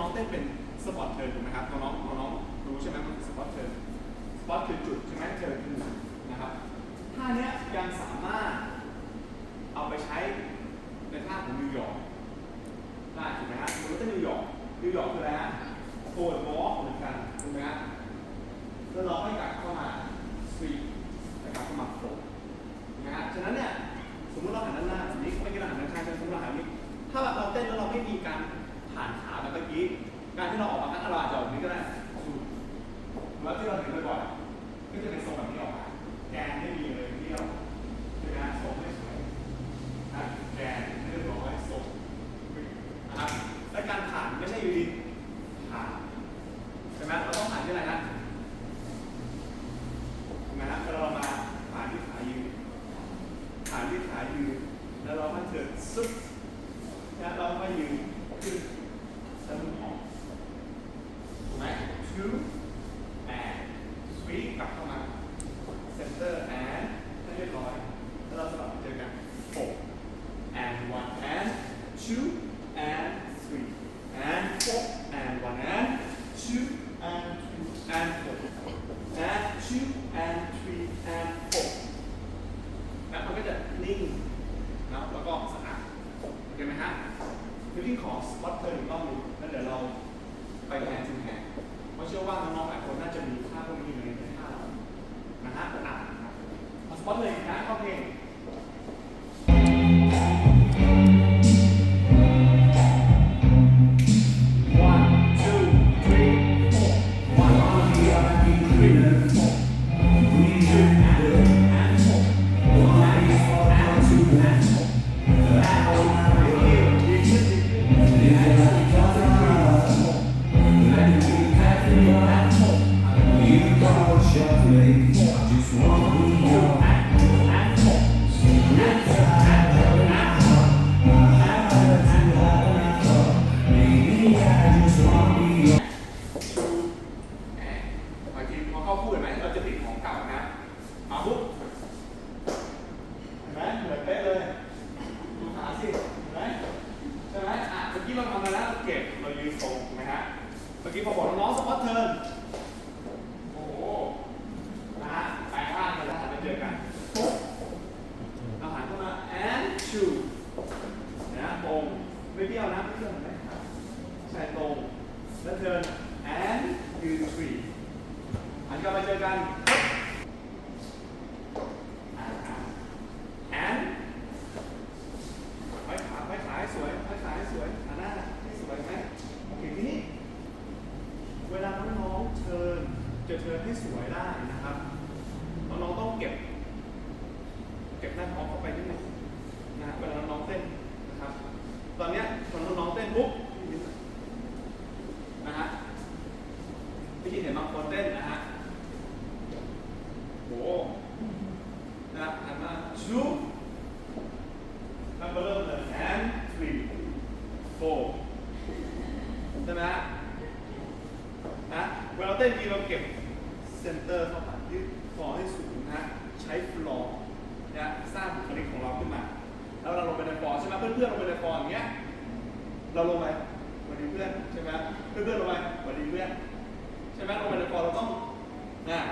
น้องเต้นเป็นสปอตเทิร์นถูกไหมครับน้องๆน้องรู้ใช่ไหมมันคือสปอตเทิร์นสปอตคือจุดใช่ไหมเทิร์นคือหมุนนะครับท่าเนี้ยยังสามารถเอาไปใช้ในท่าของนิวยอร์กได้ถูกไหมฮะสมมติว่านิวยอร์กนิวยอร์กคืออะไรฮะโอดวอล์กเหมือนกันถูกไหมฮะแล้วเราให้กลับเข้ามาสวีทนะครับเข้ามาโฟล์นะฮะฉะนั้นเนี่ยสมมติเราหันด้านหน้าแบบนี้ไม่กี่เราหันด้านข้างใช่ไหสมมติเราหันนี้ถ้าเราเต้นแล้วเราไม่มีการ ผ่านขาแบบเมื่อกี้การที่เราออกมาข้างเราอาจจะออกแบบนี้ก็ได้สูดหรือว่าที่เราเห็นบ่อยๆก็จะเป็นทรงแบบนี้ออกมาแกนไม่มีเลยที่เราใช่ไหมฮะทรงไม่สวยนะแกนไม่เรียบร้อยทรงนะครับและการผ่านไม่ใช่อยู่ดีผ่านใช่ไหมเราต้องผ่านที่อะไรนะถูกไหมฮะเวลาเรามาผ่านที่ขายืนผ่านที่ขายืนแล้วเรามาเถิดซุปแล้วเราก็ยืนขึ้นสะดุดออกถูกไหม two and sweep กลับเข้ามา center and ให้เรียบร้อย แล้วเราสลับเจอกัน four and one and two and three and four and one and two and two and four and two and three and four แล้วมันก็จะนิ่งนะแล้วก็สะอาดโอเคไหมฮะเดี๋ยวที่ขอสปอตเทิร์อีกรอบนึงแล้วเดี๋ยวเราไปแทนทูแทนเพราะเชื่อว่าน้องๆหลายคนน่าจะมีค่าพวกนี้อยู่ในท่าเรานะฮะอะสปอตเลยนะเข้าเพลง เมื่อกี้เราทำมาแล้วเราเก็บเรายืนตรงถูกไหมฮะ เมื่อกี้พอบอกน้องๆสปอตเทิร์นโอ้โห นะฮะแปลงร่างกันแล้วหันมาเจอกันปุ๊บเราหันเข้ามา and two นะตรง ไม่เบี้ยวนะไม่เบี้ยวนไหมใช่ตรงแล้วเทิน and ยืน three หันกลับมาเจอกันปุ๊บอ่า and ไว้ขาไว้ขาให้สวยไว้ขาให้สวยขาหน้าให้สวยไหมโอเคทีนี้ เวลาน้องๆเชิญจะเชิญให้สวยได้นะครับน้องๆต้องเก็บ เก็บหน้าท้องเข้าไปนิดนึงนะฮะเวลาน้องๆเต้นนะครับ ตอนเนี้ยตอนน้องๆเต้นปุ๊บนะฮะพี่เห็นบางคนเต้นนะฮะโหนะหันมาชูนับเริ่มเลย and three four ใช่ไหมฮะนะเวลาเต้นทีเราเก็บเซนเตอร์เข้าไปยืดคอให้สูงนะใช้ฟลอร์นะสร้างบุคลิกของเราขึ้นมา แล้วเราลงไปในฟอร์ใช่ไหมเพื่อนๆลงไปในฟอร์อย่างเงี้ย เราลงไปสวัสดีเพื่อนใช่ไหมเพื่อนๆลงไปสวัสดีเพื่อนใช่ไหมลงไปในฟอร์เราต้องนะ